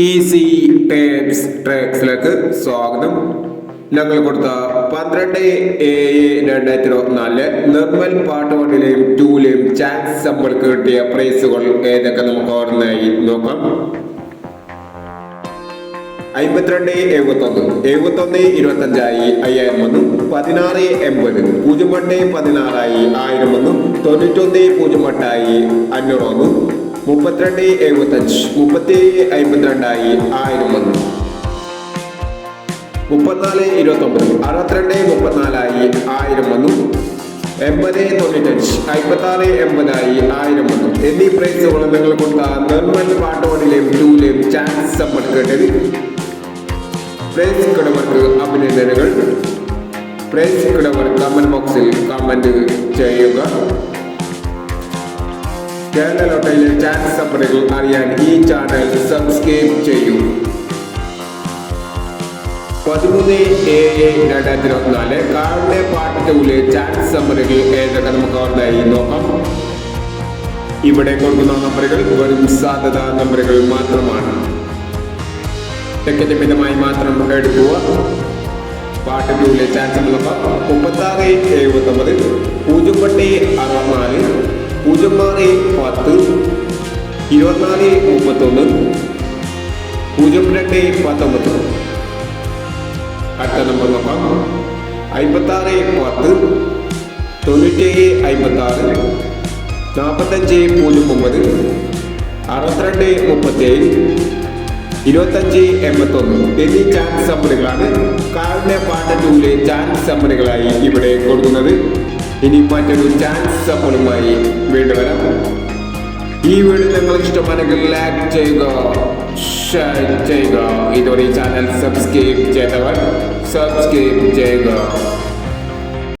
Easy tapes ട്രാക്സിലേക്ക് സ്വാഗതം. ഞങ്ങൾ കൊടുത്ത പന്ത്രണ്ട് ഏഴ് രണ്ടായിരത്തി ഇരുപത്തിനാലിൽ നിർമ്മൽ പാട്ട് വണ്ണിലെയും ടൂലെയും ചാൻസ് സമ്പൾക്ക് കിട്ടിയ പ്രൈസുകൾ ഏതൊക്കെ നമുക്ക് ഓർമ്മയായി നോക്കാം. അമ്പത്തിരണ്ട് എഴുപത്തൊന്ന്. എഴുപത്തൊന്ന് ഇരുപത്തഞ്ചായി അയ്യായിരം ഒന്നും പതിനാറ് എൺപത്. പൂജ്യം എട്ട് പതിനാറായി ആയിരം ഒന്നും തൊണ്ണൂറ്റൊന്ന് പൂജ്യം എട്ടായി അഞ്ഞൂറ് ഒന്നും മുപ്പത്തിരണ്ട് എഴുപത്തഞ്ച് മുപ്പത്തി അമ്പത്തിരണ്ടായി ആയിരം ഒന്നും. മുപ്പത്തിനാല് ഇരുപത്തൊമ്പത് അറുപത്തിരണ്ട് മുപ്പത്തിനാലായി ആയിരം വന്നു എൺപത് തൊണ്ണൂറ്റഞ്ച് അമ്പത്താറ് എൺപതായി ആയിരം വന്നു എന്നീ പ്രൈസുകളും നിങ്ങൾ കൊടുത്ത നിർമ്മൽ പാട്ടോടിലെയും ടൂലെയും ചാൻസ് സമ്പത്ത് കേട്ടത് പ്രൈസ് കിടവർക്ക് അഭിനന്ദനങ്ങൾ പ്രൈസ് കിടവർ കമന്റ് ബോക്സിൽ കമന്റ് ചെയ്യുക. കേരള ലോട്ടയിലെ ചാൻസ് സമ്പത്തുകൾ അറിയാൻ ഈ ചാനൽ സബ്സ്ക്രൈബ് ചെയ്യൂ. പതിമൂന്ന് ഏഴ് രണ്ടായിരത്തി ഇരുപത്തിനാല് കാറിന്റെ പാട്ടിലെ ചാൻസ് നമ്പറുകൾ ഏതൊക്കെ നമുക്ക് ഓർമ്മയായി. നോക്കാം. ഇവിടെ കൊടുക്കുന്ന നമ്പറുകൾ വെറും സാധ്യത നമ്പറുകൾ മാത്രമാണ്. ടിക്കറ്റ് മിതമായി മാത്രം എടുക്കുക. പാട്ട് ടൂലെ ചാൻസ് നോക്കാം മുപ്പത്താറ് എഴുപത്തൊമ്പത് പൂജ്യം പട്ടി അറുപത്തിനാല് പൂജ്യം ആറ് പത്ത് ഇരുപത്തിനാല് മുപ്പത്തൊന്ന് പൂജ്യം രണ്ട് പത്തൊമ്പത്. അടുത്ത നമ്പർ നോക്കാം. അമ്പത്താറ് പത്ത് തൊണ്ണൂറ്റേഴ് അമ്പത്താറ് നാൽപ്പത്തഞ്ച് പൂജ്യം ഒമ്പത് അറുപത്തിരണ്ട് മുപ്പത്തേഴ് ഇരുപത്തഞ്ച് എൺപത്തൊന്ന്. എന്നീ ചാൻസ് നമ്പറുകളാണ് കാറിന്റെ പാട്ട് ടൂലെ ചാൻസ് നമ്പറുകളായി ഇവിടെ ഇനി മറ്റൊരു ചാൻസ് നമ്പറുമായി വീണ്ടും വരാം. ഈ വീഡിയോ നിങ്ങൾക്ക് ഇഷ്ടമാണെങ്കിൽ ലൈക്ക് ചെയ്യുക ഷെയർ ചെയ്യുക. ഇതുവരെ ഈ ചാനൽ സബ്സ്ക്രൈബ് ചെയ്തവർ സബ്സ്ക്രൈബ് ചെയ്യുക.